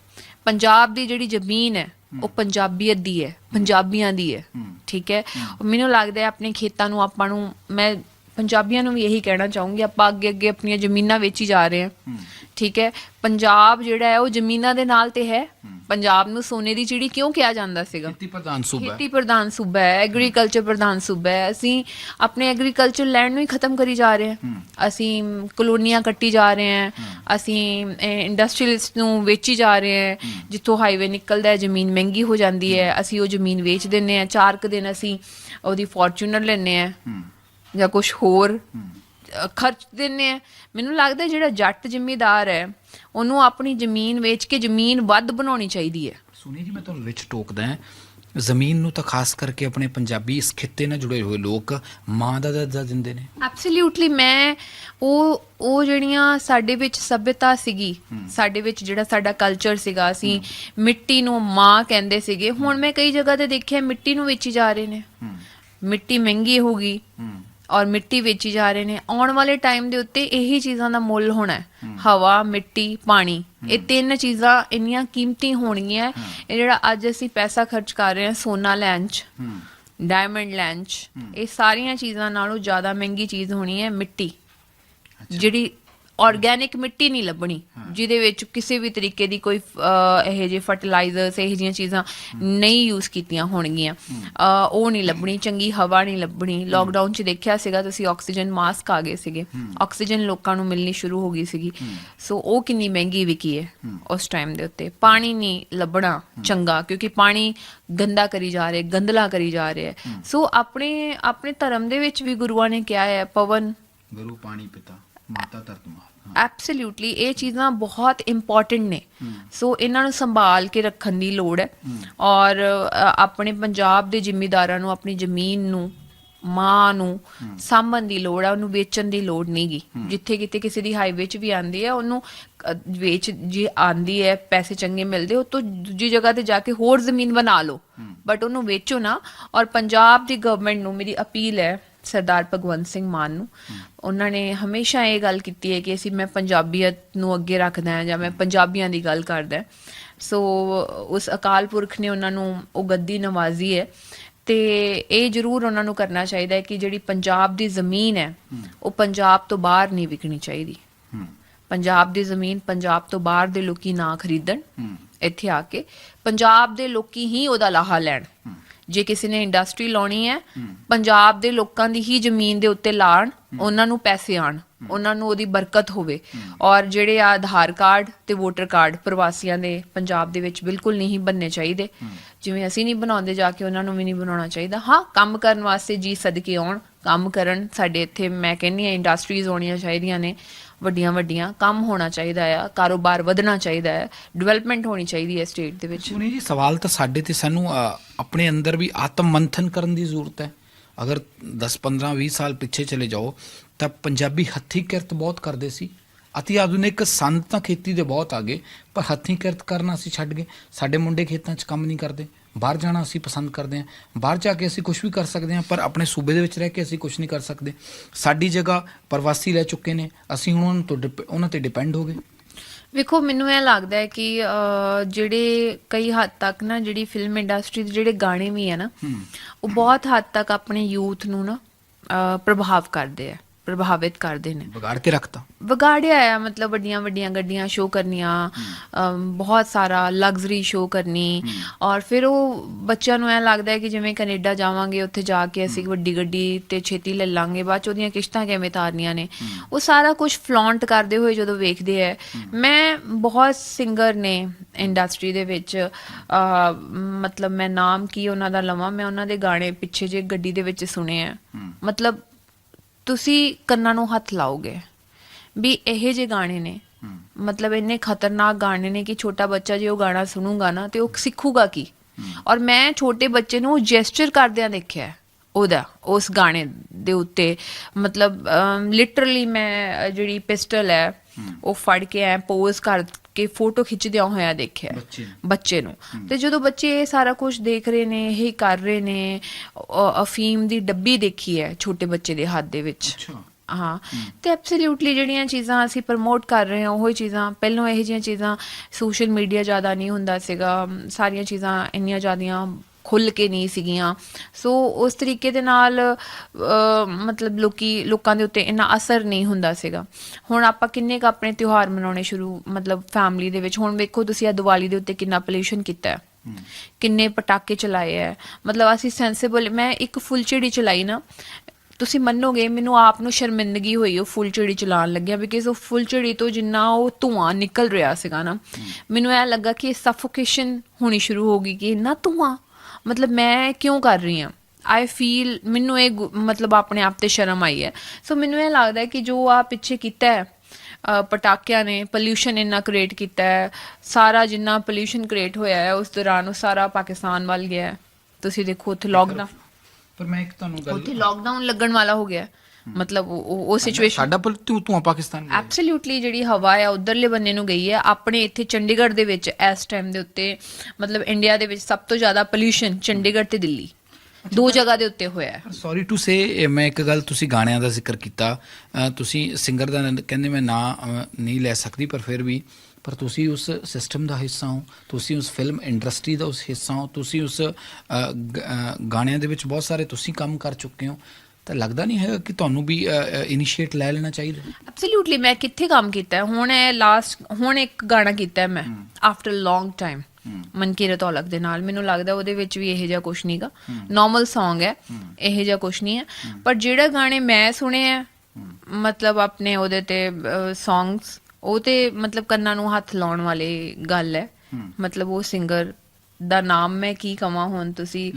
Speaker 1: ਪੰਜਾਬ ਦੀ ਜਿਹੜੀ ਜ਼ਮੀਨ ਹੈ ਉਹ ਪੰਜਾਬੀਅਤ ਦੀ ਹੈ ਪੰਜਾਬੀਆਂ ਦੀ ਹੈ ਠੀਕ ਹੈ? ਮੈਨੂੰ ਲੱਗਦਾ ਹੈ ਆਪਣੇ ਖੇਤਾਂ ਨੂੰ ਆਪਾਂ ਨੂੰ ਮੈਂ ਪੰਜਾਬੀਆਂ ਨੂੰ ਵੀ ਇਹੀ ਕਹਿਣਾ ਚਾਹੂੰਗੀ ਆਪਾਂ ਅੱਗੇ ਅੱਗੇ ਆਪਣੀਆਂ ਜ਼ਮੀਨਾਂ ਵੇਚੀ ਜਾ ਰਹੇ ਹਾਂ ਠੀਕ ਹੈ? ਪੰਜਾਬ ਜਿਹੜਾ ਹੈ ਉਹ ਜ਼ਮੀਨਾਂ ਦੇ ਨਾਲ ਤੇ ਹੈ। ਪੰਜਾਬ ਨੂੰ ਸੋਨੇ ਦੀ ਚਿੜੀ ਕਿਉਂ ਕਿਹਾ ਜਾਂਦਾ ਸੀਗਾ?
Speaker 2: ਖੇਤੀ ਪ੍ਰਧਾਨ ਸੂਬਾ ਹੈ।
Speaker 1: ਖੇਤੀ ਪ੍ਰਧਾਨ ਸੂਬਾ ਹੈ ਐਗਰੀਕਲਚਰ ਪ੍ਰਧਾਨ ਸੂਬਾ ਹੈ। ਅਸੀਂ ਆਪਣੇ ਐਗਰੀਕਲਚਰ ਲੈਂਡ ਨੂੰ ਹੀ ਖਤਮ ਕਰੀ ਜਾ ਰਹੇ ਹਾਂ। ਅਸੀਂ ਕਲੋਨੀਆਂ ਕੱਟੀ ਜਾ ਰਹੇ ਹਾਂ। ਅਸੀਂ ਇੰਡਸਟਰੀਅਲਿਸਟ ਨੂੰ ਵੇਚੀ ਜਾ ਰਹੇ ਹਾਂ ਜਿੱਥੋਂ ਹਾਈਵੇ ਨਿਕਲਦਾ ਹੈ ਜ਼ਮੀਨ ਮਹਿੰਗੀ ਹੋ ਜਾਂਦੀ ਹੈ ਅਸੀਂ ਉਹ ਜ਼ਮੀਨ ਵੇਚ ਦਿੰਨੇ ਆ ਚਾਰ ਕੁ ਦਿਨ ਅਸੀਂ ਉਹਦੀ ਫੋਰਚੂਨਰ ਲੈਨੇ ਆ ਜਾਂ ਕੁਝ ਹੋਰ ਖਰਚ ਦਿੰਨੇ ਆ ਮੈਨੂੰ ਲੱਗਦਾ ਜਿਹੜਾ ਜੱਟ ਜ਼ਿਮੀਦਾਰ ਹੈ ਉਹਨੂੰ ਆਪਣੀ ਜ਼ਮੀਨ ਵੇਚ ਕੇ ਜ਼ਮੀਨ ਵੱਧ ਬਣਾਉਣੀ ਚਾਹੀਦੀ ਹੈ।
Speaker 2: ਸੁਣੀ ਜੀ ਮੈਂ ਤੁਹਾਨੂੰ ਵਿੱਚ ਟੋਕਦਾ ਹਾਂ। ਜ਼ਮੀਨ ਨੂੰ ਤਾਂ ਖਾਸ ਕਰਕੇ ਆਪਣੇ ਪੰਜਾਬੀ ਇਸ ਖਿੱਤੇ ਨਾਲ ਜੁੜੇ ਹੋਏ ਲੋਕ ਮਾਂ ਦਾ ਦਰਜਾ ਦਿੰਦੇ ਨੇ।
Speaker 1: ਐਬਸੋਲੂਟਲੀ ਮੈਂ ਉਹ ਉਹ ਜਿਹੜੀਆਂ ਸਾਡੇ ਵਿੱਚ ਸਭਿਅਤਾ ਸੀਗੀ ਸਾਡੇ ਵਿੱਚ ਜਿਹੜਾ ਸਾਡਾ ਕਲਚਰ ਸੀਗਾ ਅਸੀਂ ਮਿੱਟੀ ਨੂੰ ਮਾਂ ਕਹਿੰਦੇ ਸੀਗੇ। ਹੁਣ ਮੈਂ ਕਈ ਜਗ੍ਹਾ ਤੇ ਦੇਖਿਆ ਮਿੱਟੀ ਨੂੰ ਵੇਚੀ ਜਾ ਰਹੇ ਨੇ। ਮਿੱਟੀ ਮਹਿੰਗੀ ਹੋ ਗਈ। ਔਰ ਮਿੱਟੀ ਵੇਚੀ ਜਾ ਰਹੇ ਨੇ ਆਉਣ ਵਾਲੇ ਟਾਈਮ ਦੇ ਉੱਤੇ ਇਹੀ ਚੀਜ਼ਾਂ ਦਾ ਮੁੱਲ ਹੋਣਾ ਹੈ। ਹਵਾ ਮਿੱਟੀ ਪਾਣੀ। ਇਹ ਤਿੰਨ ਚੀਜ਼ਾਂ ਇੰਨੀਆਂ ਕੀਮਤੀ ਹੋਣਗੀਆਂ। ਇਹ ਜਿਹੜਾ ਅੱਜ ਅਸੀਂ ਪੈਸਾ ਖਰਚ ਕਰ ਰਹੇ ਹਾਂ ਸੋਨਾ ਲੈਣ 'ਚ ਡਾਇਮੰਡ ਲੈਂਚ ਇਹ ਸਾਰੀਆਂ ਚੀਜ਼ਾਂ ਨਾਲੋਂ ਜ਼ਿਆਦਾ ਮਹਿੰਗੀ ਚੀਜ਼ ਹੋਣੀ ਹੈ ਮਿੱਟੀ। ਜਿਹੜੀ ਆਰਗੈਨਿਕ ਮਿੱਟੀ ਨਹੀਂ ਲੱਭਣੀ ਜਿਹਦੇ ਵਿੱਚ ਕਿਸੇ ਵੀ ਤਰੀਕੇ ਦੀ ਕੋਈ ਇਹੋ ਜਿਹੇ ਫਰਟੀਲਾਈਜ਼ਰਸ ਇਹੋ ਜਿਹੀਆਂ ਚੀਜ਼ਾਂ ਨਹੀਂ ਯੂਜ਼ ਕੀਤੀਆਂ ਹੋਣਗੀਆਂ। ਉਹ ਨਹੀਂ ਲੱਭਣੀ ਚੰਗੀ ਹਵਾ ਨਹੀਂ ਲੱਭਣੀ। ਲੋਕਡਾਊਨ 'ਚ ਦੇਖਿਆ ਸੀਗਾ ਤੁਸੀਂ ਆਕਸੀਜਨ ਮਾਸਕ ਆ ਗਏ ਸੀਗੇ। ਆਕਸੀਜਨ ਲੋਕਾਂ ਨੂੰ ਮਿਲਣੀ ਸ਼ੁਰੂ ਹੋ ਗਈ ਸੀਗੀ। ਸੋ ਉਹ ਕਿੰਨੀ ਮਹਿੰਗੀ ਵਿਕੀ ਹੈ। ਉਸ ਟਾਈਮ ਦੇ ਉੱਤੇ। ਪਾਣੀ ਨਹੀਂ ਲੱਭਣਾ ਚੰਗਾ ਕਿਉਂਕਿ ਪਾਣੀ ਗੰਦਾ ਕਰੀ ਜਾ ਰਿਹਾ ਗੰਦਲਾ ਕਰੀ ਜਾ ਰਿਹਾ। ਸੋ ਆਪਣੇ ਆਪਣੇ ਧਰਮ ਦੇ ਵਿੱਚ ਵੀ ਗੁਰੂਆਂ ਨੇ ਕਿਹਾ ਹੈ ਪਵਨ।
Speaker 2: ਗੁਰੂ ਪਾਣੀ ਪਿਤਾ। ਮਾਤਾ ਧਰਤ ਮਾਂ
Speaker 1: ਐਬਸੋਲੂਟਲੀ ਇਹ ਚੀਜ਼ਾਂ ਬਹੁਤ ਇੰਪੋਰਟੈਂਟ ਨੇ। ਸੋ ਇਹਨਾਂ ਨੂੰ ਸੰਭਾਲ ਕੇ ਰੱਖਣ ਦੀ ਲੋੜ ਹੈ। ਔਰ ਆਪਣੇ ਪੰਜਾਬ ਦੇ ਜ਼ਿਮੀਦਾਰਾਂ ਨੂੰ ਆਪਣੀ ਜ਼ਮੀਨ ਨੂੰ ਮਾਂ ਨੂੰ ਸਾਂਭਣ ਦੀ ਲੋੜ ਹੈ ਉਹਨੂੰ ਵੇਚਣ ਦੀ ਲੋੜ ਨਹੀਂਗੀ ਜਿੱਥੇ ਕਿਤੇ ਕਿਸੇ ਦੀ ਹਾਈਵੇ 'ਚ ਵੀ ਆਂਦੀ ਹੈ ਉਹਨੂੰ ਵੇਚ ਜੇ ਆਂਦੀ ਹੈ ਪੈਸੇ ਚੰਗੇ ਮਿਲਦੇ ਉਹ ਤੋਂ ਦੂਜੀ ਜਗ੍ਹਾ ਤੇ ਜਾ ਕੇ ਹੋਰ ਜ਼ਮੀਨ ਬਣਾ ਲਓ। ਬਟ ਉਹਨੂੰ ਵੇਚੋ ਨਾ। ਔਰ ਪੰਜਾਬ ਦੀ ਗਵਰਨਮੈਂਟ ਨੂੰ ਮੇਰੀ ਅਪੀਲ ਹੈ ਸਰਦਾਰ ਭਗਵੰਤ ਸਿੰਘ ਮਾਨ ਨੂੰ। ਉਹਨਾਂ ਨੇ ਹਮੇਸ਼ਾ ਇਹ ਗੱਲ ਕੀਤੀ ਹੈ ਕਿ ਅਸੀਂ ਮੈਂ ਪੰਜਾਬੀਅਤ ਨੂੰ ਅੱਗੇ ਰੱਖਦਾ ਹਾਂ ਜਾਂ ਮੈਂ ਪੰਜਾਬੀਆਂ ਦੀ ਗੱਲ ਕਰਦਾ। ਸੋ ਉਸ ਅਕਾਲ ਪੁਰਖ ਨੇ ਉਹਨਾਂ ਨੂੰ ਉਹ ਗੱਦੀ ਨਵਾਜ਼ੀ ਹੈ। ਤੇ ਇਹ ਜ਼ਰੂਰ ਉਹਨਾਂ ਨੂੰ ਕਰਨਾ ਚਾਹੀਦਾ ਹੈ ਕਿ ਜਿਹੜੀ ਪੰਜਾਬ ਦੀ ਜ਼ਮੀਨ ਹੈ ਉਹ ਪੰਜਾਬ ਤੋਂ ਬਾਹਰ ਨਹੀਂ ਵਿਕਣੀ ਚਾਹੀਦੀ। ਪੰਜਾਬ ਦੀ ਜ਼ਮੀਨ ਪੰਜਾਬ ਤੋਂ ਬਾਹਰ ਦੇ ਲੋਕੀ ਨਾ ਖਰੀਦਣ। ਇੱਥੇ ਆ ਕੇ ਪੰਜਾਬ ਦੇ ਲੋਕੀ ਹੀ ਉਹਦਾ ਲਾਹਾ ਲੈਣ। ਜੇ ਕਿਸੇ ਨੇ ਇੰਡਸਟਰੀ ਲਾਉਣੀ ਹੈ, ਪੰਜਾਬ ਦੇ ਲੋਕਾਂ ਦੀ ਹੀ ਜ਼ਮੀਨ ਦੇ ਉੱਤੇ ਲਾਣ, ਉਹਨਾਂ ਨੂੰ ਪੈਸੇ ਆਣ, ਉਹਨਾਂ ਨੂੰ ਉਹਦੀ ਬਰਕਤ ਹੋਵੇ। ਔਰ ਜਿਹੜੇ ਆ ਆਧਾਰ ਕਾਰਡ ਤੇ ਵੋਟਰ ਕਾਰਡ ਪ੍ਰਵਾਸੀਆਂ ਦੇ ਪੰਜਾਬ ਦੇ ਵਿੱਚ ਬਿਲਕੁਲ ਨਹੀਂ ਬੰਨੇ ਚਾਹੀਦੇ। ਜਿਵੇਂ ਅਸੀਂ ਨਹੀਂ ਬਣਾਉਂਦੇ, ਜਾ ਕੇ ਉਹਨਾਂ ਨੂੰ ਵੀ ਨਹੀਂ ਬਣਾਉਣਾ ਚਾਹੀਦਾ। ਹਾਂ, ਕੰਮ ਕਰਨ ਵਾਸਤੇ ਜੀ ਸਦਕੇ ਆਉਣ, ਕੰਮ ਕਰਨ ਸਾਡੇ ਇੱਥੇ ਮੈਂ ਕਹਿੰਨੀ ਆ ਇੰਡਸਟਰੀਜ਼ ਹੋਣੀਆਂ ਚਾਹੀਦੀਆਂ ਨੇ। ਵੱਡੀਆਂ ਵੱਡੀਆਂ ਕੰਮ ਹੋਣਾ ਚਾਹੀਦਾ ਆ, ਕਾਰੋਬਾਰ ਵਧਣਾ ਚਾਹੀਦਾ ਹੈ ਡਿਵੈਲਪਮੈਂਟ ਹੋਣੀ ਚਾਹੀਦੀ ਹੈ ਸਟੇਟ ਦੇ ਵਿੱਚ।
Speaker 2: ਸੁਣੀ ਜੀ, ਸਵਾਲ ਤਾਂ ਸਾਡੇ ਤੇ ਸਾਨੂੰ ਆਪਣੇ ਅੰਦਰ ਵੀ ਆਤਮ ਮੰਥਨ ਕਰਨ ਦੀ ਜ਼ਰੂਰਤ ਹੈ। ਅਗਰ 10 15 20 ਸਾਲ ਪਿੱਛੇ ਚਲੇ ਜਾਓ, ਤਾਂ ਪੰਜਾਬੀ ਹੱਥੀਂ ਕਿਰਤ ਬਹੁਤ ਕਰਦੇ ਸੀ। ਅਤੀ ਆਧੁਨਿਕ ਸੰਦ ਤਾਂ ਖੇਤੀ ਦੇ ਬਹੁਤ ਆ ਗਏ, ਪਰ ਹੱਥੀਂ ਕਿਰਤ ਕਰਨਾ ਅਸੀਂ ਛੱਡ ਗਏ। ਸਾਡੇ ਮੁੰਡੇ ਖੇਤਾਂ 'ਚ ਕੰਮ ਨਹੀਂ ਕਰਦੇ। ਬਾਹਰ ਜਾਣਾ ਅਸੀਂ ਪਸੰਦ ਕਰਦੇ ਹਾਂ ਬਾਹਰ ਜਾ ਕੇ ਅਸੀਂ ਕੁਝ ਵੀ ਕਰ ਸਕਦੇ ਹਾਂ ਪਰ ਆਪਣੇ ਸੂਬੇ ਦੇ ਵਿੱਚ ਰਹਿ ਕੇ ਅਸੀਂ ਕੁਝ ਨਹੀਂ ਕਰ ਸਕਦੇ। ਸਾਡੀ ਜਗ੍ਹਾ ਪ੍ਰਵਾਸੀ ਲੈ ਚੁੱਕੇ ਨੇ ਅਸੀਂ ਹੁਣ ਉਹਨਾਂ ਤੋਂ ਡਿਪ- ਉਹਨਾਂ ਤੇ ਡਿਪੈਂਡ ਹੋ ਗਏ।
Speaker 1: ਵੇਖੋ ਮੈਨੂੰ ਇਹ ਲੱਗਦਾ ਹੈ ਕਿ ਅਹ, ਜਿਹੜੇ ਕਈ ਹੱਦ ਤੱਕ ਨਾ ਜਿਹੜੀ ਫਿਲਮ ਇੰਡਸਟਰੀ ਦੇ ਜਿਹੜੇ ਗਾਣੇ ਵੀ ਆ ਨਾ ਉਹ ਬਹੁਤ ਹੱਦ ਤੱਕ ਆਪਣੇ ਯੂਥ ਨੂੰ ਨਾ ਅਹ, ਪ੍ਰਭਾਵ ਕਰਦੇ ਆ। ਪ੍ਰਭਾਵਿਤ ਕਰਦੇ ਨੇ।
Speaker 2: ਵਿਗਾੜ ਕੇ ਰੱਖਤਾ।
Speaker 1: ਵਿਗਾੜਿਆ ਆ ਮਤਲਬ ਵੱਡੀਆਂ ਵੱਡੀਆਂ ਗੱਡੀਆਂ ਸ਼ੋਅ ਕਰਨੀਆਂ ਬਹੁਤ ਸਾਰਾ ਲਗਜ਼ਰੀ ਸ਼ੋਅ ਕਰਨੀ ਔਰ ਫਿਰ ਉਹ ਬੱਚਿਆਂ ਨੂੰ ਐ ਲੱਗਦਾ ਹੈ ਕਿ ਜਿਵੇਂ ਕੈਨੇਡਾ ਜਾਵਾਂਗੇ ਉੱਥੇ ਜਾ ਕੇ ਅਸੀਂ ਵੱਡੀ ਗੱਡੀ ਤੇ ਛੇਤੀ ਲੈ ਲਾਂਗੇ ਬਾਅਦ ਚ ਉਹਦੀਆਂ ਕਿਸ਼ਤਾਂ ਕਿਵੇਂ ਤਾਰਨੀਆਂ ਨੇ। ਉਹ ਸਾਰਾ ਕੁਝ ਫਲੌਂਟ ਕਰਦੇ ਹੋਏ ਜਦੋਂ ਵੇਖਦੇ ਆ ਮੈਂ ਬਹੁਤ ਸਿੰਗਰ ਨੇ ਇੰਡਸਟਰੀ ਦੇ ਵਿੱਚ ਮਤਲਬ ਮੈਂ ਨਾਮ ਕੀ ਉਹਨਾਂ ਦਾ ਲਵਾਂ ਮੈਂ ਉਹਨਾਂ ਦੇ ਗਾਣੇ ਪਿੱਛੇ ਜੇ ਗੱਡੀ ਦੇ ਵਿੱਚ ਸੁਣੇ ਆ। ਮਤਲਬ ਤੁਸੀਂ ਕੰਨਾਂ ਨੂੰ ਹੱਥ ਲਾਓਗੇ। ਵੀ ਇਹੋ ਜਿਹੇ ਗਾਣੇ ਨੇ। ਮਤਲਬ ਇੰਨੇ ਖਤਰਨਾਕ ਗਾਣੇ ਨੇ ਕਿ ਛੋਟਾ ਬੱਚਾ ਜੇ ਉਹ ਗਾਣਾ ਸੁਣੂਗਾ ਨਾ ਤੇ ਉਹ ਸਿੱਖੂਗਾ ਕੀ? ਔਰ ਮੈਂ ਛੋਟੇ ਬੱਚੇ ਨੂੰ ਜੈਸਚਰ ਕਰਦਿਆਂ ਦੇਖਿਆ ਉਹਦਾ ਉਸ ਗਾਣੇ ਦੇ ਉੱਤੇ। ਮਤਲਬ ਲਿਟਰਲੀ ਮੈਂ ਜਿਹੜੀ ਪਿਸਟਲ ਹੈ ਉਹ ਫੜ ਕੇ ਐ ਪੋਜ਼ ਕਰਕੇ ਫੋਟੋ ਖਿੱਚਦਿਆਂ ਹੋਇਆ ਦੇਖਿਆ।
Speaker 2: ਬੱਚੇ ਨੂੰ।
Speaker 1: ਤੇ ਜਦੋਂ ਬੱਚੇ ਇਹ ਸਾਰਾ ਕੁਝ ਦੇਖ ਰਹੇ ਨੇ ਇਹ ਕਰ ਰਹੇ ਨੇ ਅਫੀਮ ਦੀ ਡੱਬੀ ਦੇਖੀ ਹੈ ਛੋਟੇ ਬੱਚੇ ਦੇ ਹੱਥ ਦੇ ਵਿੱਚ। ਹਾਂ। ਤੇ ਐਬਸੋਲੂਟਲੀ ਜਿਹੜੀਆਂ ਚੀਜ਼ਾਂ ਅਸੀਂ ਪ੍ਰਮੋਟ ਕਰ ਰਹੇ ਹਾਂ ਉਹ ਹੀ ਚੀਜ਼ਾਂ ਪਹਿਲਾਂ ਇਹੋ ਜਿਹੀਆਂ ਚੀਜ਼ਾਂ ਸੋਸ਼ਲ ਮੀਡੀਆ ਜ਼ਿਆਦਾ ਨਹੀਂ ਹੁੰਦਾ ਸੀਗਾ। ਸਾਰੀਆਂ ਚੀਜ਼ਾਂ ਇੰਨੀਆਂ ਜ਼ਿਆਦੀਆਂ ਖੁੱਲ ਕੇ ਨਹੀਂ ਸੀਗੀਆਂ। ਸੋ ਉਸ ਤਰੀਕੇ ਦੇ ਨਾਲ ਮਤਲਬ ਲੋਕੀ ਲੋਕਾਂ ਦੇ ਉੱਤੇ ਇੰਨਾ ਅਸਰ ਨਹੀਂ ਹੁੰਦਾ ਸੀਗਾ। ਹੁਣ ਆਪਾਂ ਕਿੰਨੇ ਕ ਆਪਣੇ ਤਿਉਹਾਰ ਮਨਾਉਣੇ ਸ਼ੁਰੂ ਮਤਲਬ ਫੈਮਿਲੀ ਦੇ ਵਿੱਚ। ਹੁਣ ਵੇਖੋ ਤੁਸੀਂ ਆ ਦੀਵਾਲੀ ਦੇ ਉੱਤੇ ਕਿੰਨਾ ਪੋਲੂਸ਼ਨ ਕੀਤਾ ਹੈ। ਕਿੰਨੇ ਪਟਾਕੇ ਚਲਾਏ ਹੈ। ਮਤਲਬ ਅਸੀਂ ਸੈਂਸਿਬਲ ਮੈਂ ਇੱਕ ਫੁੱਲਚੜੀ ਚਲਾਈ ਨਾ ਤੁਸੀਂ ਮੰਨੋਗੇ ਮੈਨੂੰ ਆਪ ਨੂੰ ਸ਼ਰਮਿੰਦਗੀ ਹੋਈ ਉਹ ਫੁੱਲਚੜੀ ਚਲਾਉਣ ਲੱਗਿਆ ਬਿਕਾਜ਼ ਉਹ ਫੁੱਲਚੜੀ ਤੋਂ ਜਿੰਨਾ ਉਹ ਧੂਆਂ ਨਿਕਲ ਰਿਹਾ ਸੀਗਾ ਨਾ ਮੈਨੂੰ ਇਹ ਲੱਗਾ ਕਿ ਸਫੋਕੇਸ਼ਨ ਹੋਣੀ ਸ਼ੁਰੂ ਹੋ ਗਈ ਕਿ ਇੰਨਾ ਧੂਆਂ ਮਤਲਬ ਮੈਂ ਕਿਉਂ ਕਰ ਰਹੀ ਹਾਂ? ਆਈ ਫੀਲ ਮੈਨੂੰ ਇਹ ਮਤਲਬ ਆਪਣੇ ਆਪ ਤੇ ਸ਼ਰਮ ਆਈ ਹੈ। ਸੋ ਮੈਨੂੰ ਇਹ ਲੱਗਦਾ ਹੈ ਕਿ ਜੋ ਆ ਪਿੱਛੇ ਕੀਤਾ ਹੈ ਪਟਾਕਿਆਂ ਨੇ ਪੋਲਿਊਸ਼ਨ ਇੰਨਾ ਕ੍ਰੀਏਟ ਕੀਤਾ ਹੈ ਸਾਰਾ ਜਿੰਨਾ ਪੋਲਿਊਸ਼ਨ ਕ੍ਰੀਏਟ ਹੋਇਆ ਹੈ ਉਸ ਦੌਰਾਨ ਉਹ ਸਾਰਾ ਪਾਕਿਸਤਾਨ ਵੱਲ ਗਿਆ ਹੈ। ਤੁਸੀਂ ਦੇਖੋ ਉੱਥੇ ਲੋਕਡਾਊਨ
Speaker 2: ਪਰ ਮੈਂ ਇੱਕ ਤੁਹਾਨੂੰ ਗੱਲ
Speaker 1: ਉੱਥੇ ਲੋਕਡਾਊਨ ਲੱਗਣ ਵਾਲਾ ਹੋ ਗਿਆ ਹੈ। ਮਤਲਬ ਉਹ- ਉਹ ਸਿਚੁਏਸ਼ਨ
Speaker 2: ਸਾਡਾ ਪਰ ਤੂੰ ਤੂੰ ਪਾਕਿਸਤਾਨ ਗਿਆ।
Speaker 1: ਐਬਸੋਲੂਟਲੀ ਜਿਹੜੀ ਹਵਾ ਆ ਉਧਰਲੇ ਬੰਨੇ ਨੂੰ ਗਈ ਹੈ ਆਪਣੇ ਇੱਥੇ ਚੰਡੀਗੜ੍ਹ ਦੇ ਵਿੱਚ ਇਸ ਟਾਈਮ ਦੇ ਉੱਤੇ ਮਤਲਬ ਇੰਡੀਆ ਦੇ ਵਿੱਚ ਸਭ ਤੋਂ ਜ਼ਿਆਦਾ ਪੋਲਿਊਸ਼ਨ ਚੰਡੀਗੜ੍ਹ ਤੇ ਦਿੱਲੀ। ਦੋ ਜਗ੍ਹਾ ਦੇ ਉੱਤੇ ਹੋਇਆ ਹੈ।
Speaker 2: ਸੌਰੀ ਟੂ ਸੇ ਮੈਂ ਇੱਕ ਗੱਲ ਤੁਸੀਂ ਗਾਣਿਆਂ ਦਾ ਜ਼ਿਕਰ ਕੀਤਾ। ਤੁਸੀਂ ਸਿੰਗਰ ਦਾ ਕਹਿੰਦੇ ਮੈਂ ਨਾਂ ਨਹੀਂ ਲੈ ਸਕਦੀ ਪਰ ਫਿਰ ਵੀ ਪਰ ਤੁਸੀਂ ਉਸ ਸਿਸਟਮ ਦਾ ਹਿੱਸਾ ਹੋ। ਤੁਸੀਂ ਉਸ ਫਿਲਮ ਇੰਡਸਟਰੀ ਦਾ ਉਸ ਹਿੱਸਾ ਹੋ। ਤੁਸੀਂ ਉਸ ਗਾਣਿਆਂ ਦੇ ਵਿੱਚ ਬਹੁਤ ਸਾਰੇ ਤੁਸੀਂ ਕੰਮ ਕਰ ਚੁੱਕੇ ਹੋ। ਤਾਂ ਲੱਗਦਾ ਨਹੀਂ ਹੈਗਾ ਕਿ ਤੁਹਾਨੂੰ ਵੀ ਇਨੀਸ਼ੀਏਟ ਲੈ ਲੈਣਾ ਚਾਹੀਦਾ?
Speaker 1: ਐਬਸੋਲੂਟਲੀ ਮੈਂ ਕਿੱਥੇ ਕੰਮ ਕੀਤਾ ਹੁਣ ਇਹ ਲਾਸਟ ਹੁਣ ਇੱਕ ਗਾਣਾ ਕੀਤਾ ਮੈਂ ਆਫਟਰ ਲੌਂਗ ਟਾਈਮ ਮਨ ਕੀ ਰਤੌਲਕ ਦੇ ਨਾਲ। ਮੈਨੂੰ ਲੱਗਦਾ ਉਹਦੇ ਵਿੱਚ ਵੀ ਇਹੋ ਜਿਹਾ ਕੁਝ ਨਹੀਂਗਾ ਨਾਰਮਲ Song ਹੈ ਇਹੋ ਜਿਹਾ ਕੁਝ ਨਹੀਂ ਹੈ। ਪਰ ਜਿਹੜਾ ਗਾਣੇ ਮੈਂ ਸੁਣੇ ਆ ਮਤਲਬ ਆਪਣੇ ਉਹਦੇ ਤੇ ਸੌਂਗਸ ਉਹ ਤੇ ਮਤਲਬ ਕੰਨਾਂ ਨੂੰ ਹੱਥ ਲਾਉਣ ਵਾਲੀ ਗੱਲ ਹੈ। ਮਤਲਬ ਉਹ ਸਿੰਗਰ ਦਾ ਨਾਮ ਮੈਂ ਕੀ ਕਵਾਂ ਹੁਣ ਤੁਸੀਂ?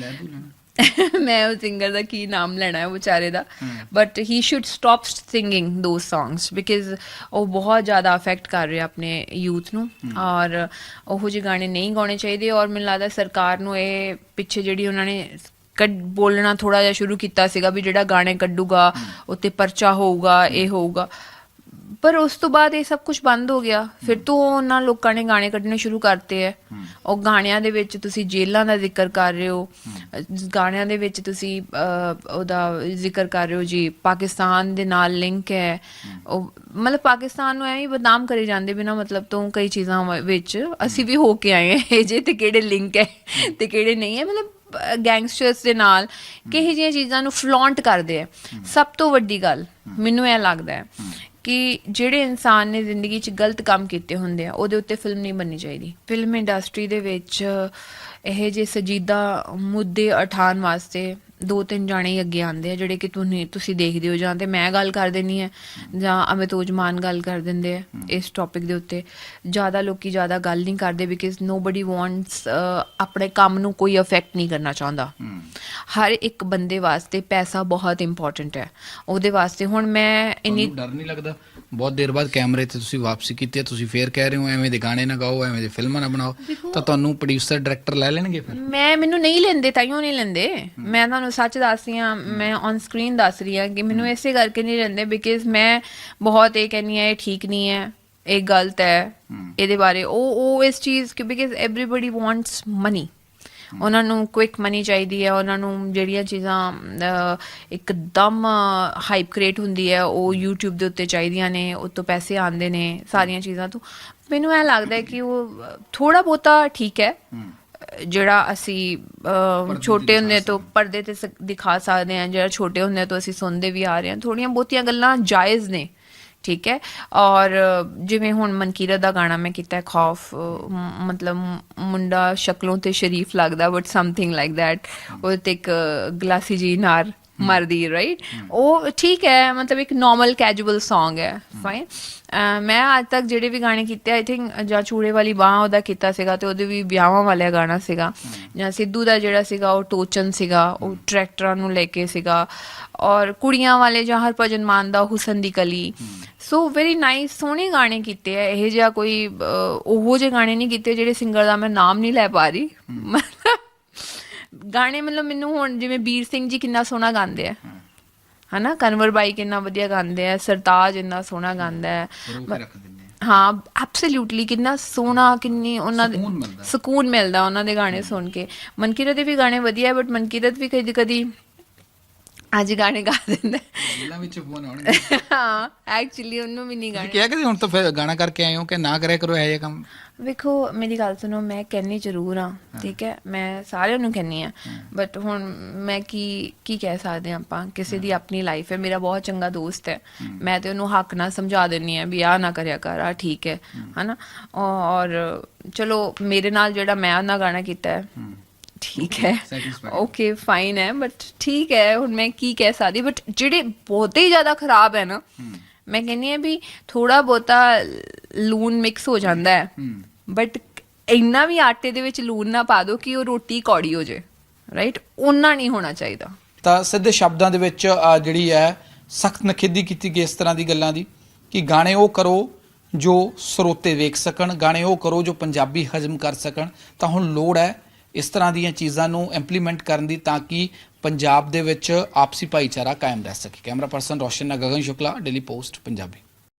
Speaker 1: ਮੈਂ ਉਹ ਸਿੰਗਰ ਦਾ ਕੀ ਨਾਮ ਲੈਣਾ ਹੈ ਵਿਚਾਰੇ ਦਾ। But he should stop singing those songs because ਉਹ ਬਹੁਤ ਜ਼ਿਆਦਾ ਅਫੈਕਟ ਕਰ ਰਿਹਾ ਆਪਣੇ ਯੂਥ ਨੂੰ। ਔਰ ਉਹੋ ਜਿਹੇ ਗਾਣੇ ਨਹੀਂ ਗਾਉਣੇ ਚਾਹੀਦੇ ਔਰ ਮੈਨੂੰ ਲੱਗਦਾ ਸਰਕਾਰ ਨੂੰ ਇਹ ਪਿੱਛੇ ਜਿਹੜੀ ਉਹਨਾਂ ਨੇ ਕੱਢ ਬੋਲਣਾ ਥੋੜਾ ਜਿਹਾ ਸ਼ੁਰੂ ਕੀਤਾ ਸੀਗਾ ਵੀ ਜਿਹੜਾ ਗਾਣੇ ਕੱਢੂਗਾ ਉੱਤੇ ਪਰਚਾ ਹੋਊਗਾ ਇਹ ਹੋਊਗਾ। ਪਰ ਉਸ ਤੋਂ ਬਾਅਦ ਇਹ ਸਭ ਕੁਝ ਬੰਦ ਹੋ ਗਿਆ। ਫਿਰ ਤੋਂ ਉਹਨਾਂ ਲੋਕਾਂ ਨੇ ਗਾਣੇ ਕੱਢਣੇ ਸ਼ੁਰੂ ਕਰਤੇ ਐ। ਉਹ ਗਾਣਿਆਂ ਦੇ ਵਿੱਚ ਤੁਸੀਂ ਜੇਲਾਂ ਦਾ ਜ਼ਿਕਰ ਕਰ ਰਹੇ ਹੋ। ਗਾਣਿਆਂ ਦੇ ਵਿੱਚ ਤੁਸੀਂ ਉਹਦਾ ਜ਼ਿਕਰ ਕਰ ਰਹੇ ਹੋ ਜੀ ਪਾਕਿਸਤਾਨ ਦੇ ਨਾਲ ਲਿੰਕ ਹੈ। ਉਹ ਮਤਲਬ ਪਾਕਿਸਤਾਨ ਨੂੰ ਐਵੇਂ ਬਦਨਾਮ ਕਰੇ ਜਾਂਦੇ ਬਿਨਾ ਮਤਲਬ ਤੋਂ ਕਈ ਚੀਜ਼ਾਂ ਵਿੱਚ। ਅਸੀਂ ਵੀ ਹੋ ਕੇ ਆਏ ਹਾਂ ਇਹ ਜੇ ਤੇ ਕਿਹੜੇ ਲਿੰਕ ਹੈ। ਤੇ ਕਿਹੜੇ ਨਹੀਂ ਹੈ ਮਤਲਬ ਗੈਂਗਸਟਰਸ ਦੇ ਨਾਲ ਕਿਹੋ ਜਿਹੀਆਂ ਚੀਜ਼ਾਂ ਨੂੰ ਫਲੌਂਟ ਕਰਦੇ ਆ ਸਭ ਤੋਂ ਵੱਡੀ ਗੱਲ ਮੈਨੂੰ ਇਹ ਲੱਗਦਾ ਹੈ। ਕਿ ਜਿਹੜੇ ਇਨਸਾਨ ਨੇ ਜ਼ਿੰਦਗੀ 'ਚ ਗਲਤ ਕੰਮ ਕੀਤੇ ਹੁੰਦੇ ਆ, ਉਹਦੇ ਉੱਤੇ ਫਿਲਮ ਨਹੀਂ ਬਣਨੀ ਚਾਹੀਦੀ। ਫਿਲਮ ਇੰਡਸਟਰੀ ਦੇ ਵਿੱਚ, ਇਹ ਜੇ ਸਜੀਦਾ ਮੁੱਦੇ ਉਠਾਉਣ ਵਾਸਤੇ ਦੋ ਤਿੰਨ ਜਾਣੇ ਹੀ ਅੱਗੇ ਆਉਂਦੇ ਆ ਜਿਹੜੇ ਕਿ ਤੁਸੀਂ ਤੁਸੀਂ ਦੇਖਦੇ ਹੋ ਜਾਂ ਤੇ ਮੈਂ ਗੱਲ ਕਰ ਦੇਣੀ ਹੈ ਜਾਂ ਅਮਿਤੋਜ ਮਾਨ ਗੱਲ ਕਰ ਦਿੰਦੇ ਆ ਇਸ ਟੌਪਿਕ ਦੇ ਉੱਤੇ। ਜ਼ਿਆਦਾ ਲੋਕੀ ਜ਼ਿਆਦਾ ਗੱਲ ਨਹੀਂ ਕਰਦੇ ਬਿਕਾਜ਼ ਨੋਬਡੀ ਵਾਂਟਸ ਆਪਣੇ ਕੰਮ ਨੂੰ ਕੋਈ ਅਫੈਕਟ ਨਹੀਂ ਕਰਨਾ ਚਾਹੁੰਦਾ। ਹਰ ਇੱਕ ਬੰਦੇ ਵਾਸਤੇ ਪੈਸਾ ਬਹੁਤ ਇੰਪੋਰਟੈਂਟ ਹੈ। ਉਹਦੇ ਵਾਸਤੇ ਹੁਣ ਮੈਂ ਇੰਨੀ
Speaker 2: ਤੁਹਾਨੂੰ ਡਰ ਨਹੀਂ ਲੱਗਦਾ? ਬਹੁਤ ਦੇਰ ਬਾਅਦ ਕੈਮਰੇ ਤੇ ਤੁਸੀਂ ਵਾਪਸੀ ਕੀਤੀ ਹੈ ਤੁਸੀਂ ਫੇਰ ਕਹਿ ਰਹੇ ਹੋ ਐਵੇਂ ਦੇ ਗਾਣੇ ਨਾ ਗਾਓ ਐਵੇਂ ਦੇ ਫਿਲਮਾਂ ਨਾ ਬਣਾਓ। ਤਾਂ ਤੁਹਾਨੂੰ ਪ੍ਰੋਡਿਊਸਰ ਡਾਇਰੈਕਟਰ ਲੈ ਲੈਣਗੇ ਫਿਰ?
Speaker 1: ਮੈਂ ਮੈਨੂੰ ਨਹੀਂ ਲੈਂਦੇ ਤਾਈਓ ਨਹੀਂ ਲੈਂਦੇ। ਮੈਂ ਤੁਹਾਨੂੰ ਸੱਚ ਦੱਸ ਰਹੀ ਹਾਂ ਮੈਂ ਔਨ ਸਕਰੀਨ ਦੱਸ ਰਹੀ ਹਾਂ ਕਿ ਮੈਨੂੰ ਇਸੇ ਕਰਕੇ ਨਹੀਂ ਲੈਂਦੇ ਬਿਕਾਜ਼ ਮੈਂ ਬਹੁਤ ਇਹ ਕਹਿੰਨੀ ਹੈ ਇਹ ਠੀਕ ਨਹੀਂ ਹੈ ਇਹ ਗਲਤ ਹੈ ਇਹਦੇ ਬਾਰੇ। ਉਹ ਉਹ ਇਸ ਚੀਜ਼ ਕਿ ਬਿਕਾਜ਼ ਐਵਰੀਬਾਡੀ ਵਾਂਟਸ ਮਨੀ ਉਹਨਾਂ ਨੂੰ ਕੁਇਕ ਮਨੀ ਚਾਹੀਦੀ ਹੈ ਉਹਨਾਂ ਨੂੰ ਜਿਹੜੀਆਂ ਚੀਜ਼ਾਂ ਇੱਕਦਮ ਹਾਈਪ ਕ੍ਰੀਏਟ ਹੁੰਦੀ ਹੈ ਉਹ YouTube ਦੇ ਉੱਤੇ ਚਾਹੀਦੀਆਂ ਨੇ ਉਹ ਤੋਂ ਪੈਸੇ ਆਉਂਦੇ ਨੇ ਸਾਰੀਆਂ ਚੀਜ਼ਾਂ ਤੋਂ। ਮੈਨੂੰ ਐ ਲੱਗਦਾ ਹੈ ਕਿ ਉਹ ਥੋੜਾ ਬਹੁਤਾ ਠੀਕ ਹੈ। ਜਿਹੜਾ ਅਸੀਂ ਛੋਟੇ ਹੁੰਦੇ ਤੋਂ ਪਰਦੇ ਤੇ ਦਿਖਾ ਸਕਦੇ ਹਾਂ ਜਿਹੜਾ ਛੋਟੇ ਹੁੰਦੇ ਤੋਂ ਅਸੀਂ ਸੁਣਦੇ ਵੀ ਆ ਰਹੇ ਹਾਂ। ਥੋੜੀਆਂ ਬਹੁਤੀਆਂ ਗੱਲਾਂ ਜਾਇਜ਼ ਨੇ। ਠੀਕ ਹੈ। ਔਰ ਜਿਵੇਂ ਹੁਣ ਮਨਕੀਰਤ ਦਾ ਗਾਣਾ ਮੈਂ ਕੀਤਾ, ਖੌਫ, ਮਤਲਬ ਮੁੰਡਾ ਸ਼ਕਲੋਂ ਤੇ ਸ਼ਰੀਫ ਲੱਗਦਾ ਬਟ ਸਮਥਿੰਗ ਲਾਈਕ ਥੈਟ ਉਹ ਤੇ ਇੱਕ ਗਲਾਸੀ ਜੀ ਨਾਰ ਮਰਦੀ ਰਾਈਟ ਉਹ ਠੀਕ ਹੈ, ਮਤਲਬ ਇੱਕ ਨਾਰਮਲ ਕੈਜੂਅਲ Song ਹੈ ਫਾਈਨ ਮੈਂ ਅੱਜ ਤੱਕ ਜਿਹੜੇ ਵੀ ਗਾਣੇ ਕੀਤੇ ਆਈ ਥਿੰਕ ਜਾਂ ਚੂੜੇ ਵਾਲੀ ਬਾਹ ਉਹਦਾ ਕੀਤਾ ਸੀਗਾ ਤੇ ਉਹਦੇ ਵੀ ਵਿਆਹਾਂ ਵਾਲਾ ਗਾਣਾ ਸੀਗਾ। ਸਿੱਧੂ ਦਾ ਜਿਹੜਾ ਸੀਗਾ ਉਹ ਟੋਚਨ ਸੀਗਾ ਉਹ ਟਰੈਕਟਰਾਂ ਨੂੰ ਲੈ ਕੇ ਸੀਗਾ ਔਰ ਕੁੜੀਆਂ ਵਾਲੇ ਜਾਂ ਹਰਭਜਨ ਮਾਨ ਦਾ ਹੁਸਨ ਦੀ ਕਲੀ। ਸੋ ਵੈਰੀ ਨਾਈਸ ਸੋਹਣੇ ਗਾਣੇ ਕੀਤੇ ਆ। ਇਹ ਜਿਹਾ ਕੋਈ ਉਹੋ ਜਿਹੇ ਗਾਣੇ ਨਹੀਂ ਕੀਤੇ ਜਿਹੜੇ ਸਿੰਗਰ ਦਾ ਮੈਂ ਨਾਮ ਨਹੀਂ ਲੈ ਪਾ ਰਹੀ। ਗਾਣੇ ਮਤਲਬ ਮੈਨੂੰ ਹੁਣ ਜਿਵੇਂ ਵੀਰ ਸਿੰਘ ਜੀ ਕਿੰਨਾ ਸੋਹਣਾ ਗਾਉਂਦੇ ਆ। ਹਨਾ? ਕਨਵਰ ਬਾਈ ਕਿੰਨਾ ਵਧੀਆ ਗਾਉਂਦੇ ਆ। ਸਰਤਾਜ ਇੰਨਾ ਸੋਹਣਾ ਗਾਉਂਦਾ ਹੈ। ਹਾਂ ਐਬਸੋਲੂਟਲੀ ਕਿੰਨਾ ਸੋਹਣਾ ਕਿੰਨੀ ਉਹਨਾਂ ਦੇ
Speaker 2: ਸਕੂਨ ਮਿਲਦਾ।
Speaker 1: ਸਕੂਨ ਮਿਲਦਾ ਉਹਨਾਂ ਦੇ ਗਾਣੇ ਸੁਣ ਕੇ ਮਨਕੀਰਤ ਦੇ ਵੀ ਗਾਣੇ ਵਧੀਆ ਬਟ ਮਨਕੀਰਤ ਵੀ ਕਦੀ ਕਦੀ ਅੱਜ ਗਾਣੇ ਗਾ ਦਿੰਦਾ।
Speaker 2: ਦਿਲਾਂ ਵਿੱਚ ਫੋਨ ਆਉਣਗੇ।
Speaker 1: ਹਾਂ ਐਕਚੁਅਲੀ ਉਹਨੂੰ ਵੀ ਨਹੀਂ ਗਾਣੇ।
Speaker 2: ਕਿਹਾ ਕਿ ਹੁਣ ਤਾਂ ਫਿਰ ਗਾਣਾ ਕਰਕੇ ਆਏ ਹੋ ਕਿ ਨਾ ਕਰਿਆ ਕਰੋ ਇਹ ਕੰਮ?
Speaker 1: ਵੇਖੋ ਮੇਰੀ ਗੱਲ ਸੁਣੋ ਮੈਂ ਕਹਿੰਨੀ ਜ਼ਰੂਰ ਆ ਠੀਕ ਹੈ? ਮੈਂ ਸਾਰਿਆਂ ਨੂੰ ਕਹਿੰਨੀ ਆ ਬਟ ਹੁਣ ਮੈਂ ਕੀ ਕੀ ਕਹਿ ਸਕਦੇ ਹਾਂ ਆਪਾਂ? ਕਿਸੇ ਦੀ ਆਪਣੀ ਲਾਈਫ ਹੈ ਮੇਰਾ ਬਹੁਤ ਚੰਗਾ ਦੋਸਤ ਹੈ। ਮੈਂ ਤੇ ਉਹਨੂੰ ਹੱਕ ਨਾਲ ਸਮਝਾ ਦਿੰਨੀ ਆ ਵੀ ਆ ਨਾ ਕਰਿਆ ਕਰ ਆ ਠੀਕ ਹੈ ਹਨਾ? ਔਰ ਚਲੋ ਮੇਰੇ ਨਾਲ ਜਿਹੜਾ ਮੈਂ ਉਹਨਾਂ ਗਾਣਾ ਕੀਤਾ ਹੈ। ਠੀਕ ਹੈ. ਓਕੇ ਫਾਈਨ ਹੈ ਬਟ ਠੀਕ ਹੈ ਹੁਣ ਮੈਂ ਕੀ ਕਹਿ ਸਕਦੀ ਬਟ ਜਿਹੜੇ ਬਹੁਤੇ ਹੀ ਜ਼ਿਆਦਾ ਖਰਾਬ ਹੈ ਨਾ ਮੈਂ ਕਹਿੰਨੀ ਆ ਵੀ ਥੋੜਾ ਬਹੁਤਾ ਲੂਣ ਮਿਕਸ ਹੋ ਜਾਂਦਾ ਹੈ ਬਟ ਇੰਨਾ ਵੀ ਆਟੇ ਦੇ ਵਿੱਚ ਲੂਣ ਨਾ ਪਾ ਦਿਓ ਕਿ ਉਹ ਰੋਟੀ ਕੌੜੀ ਹੋ ਜੇ ਰਾਈਟ ਉਹਨਾਂ ਨਹੀਂ ਹੋਣਾ ਚਾਹੀਦਾ
Speaker 2: ਤਾਂ ਸਿੱਧੇ ਸ਼ਬਦਾਂ ਦੇ ਵਿੱਚ ਜਿਹੜੀ ਹੈ ਸਖਤ ਨਖੇਦੀ ਕੀਤੀ ਗਈ ਇਸ ਤਰ੍ਹਾਂ ਦੀ ਗੱਲਾਂ ਦੀ ਕਿ ਗਾਣੇ ਉਹ ਕਰੋ ਜੋ ਸਰੋਤੇ ਵੇਖ ਸਕਣ ਗਾਣੇ ਉਹ ਕਰੋ ਜੋ ਪੰਜਾਬੀ ਹਜ਼ਮ ਕਰ ਸਕਣ ਤਾਂ ਹੁਣ ਲੋੜ ਹੈ ਇਸ ਤਰ੍ਹਾਂ ਦੀਆਂ ਚੀਜ਼ਾਂ ਨੂੰ ਇੰਪਲੀਮੈਂਟ ਕਰਨ ਦੀ ਤਾਂ ਕਿ ਪੰਜਾਬ ਦੇ ਵਿੱਚ ਆਪਸੀ ਭਾਈਚਾਰਾ ਕਾਇਮ ਰਹਿ ਸਕੇ। ਕੈਮਰਾ ਪਰਸਨ ਰੋਸ਼ਨ ਨਾਲ ਗਗਨ ਸ਼ੁਕਲਾ ਡੇਲੀ ਪੋਸਟ ਪੰਜਾਬੀ।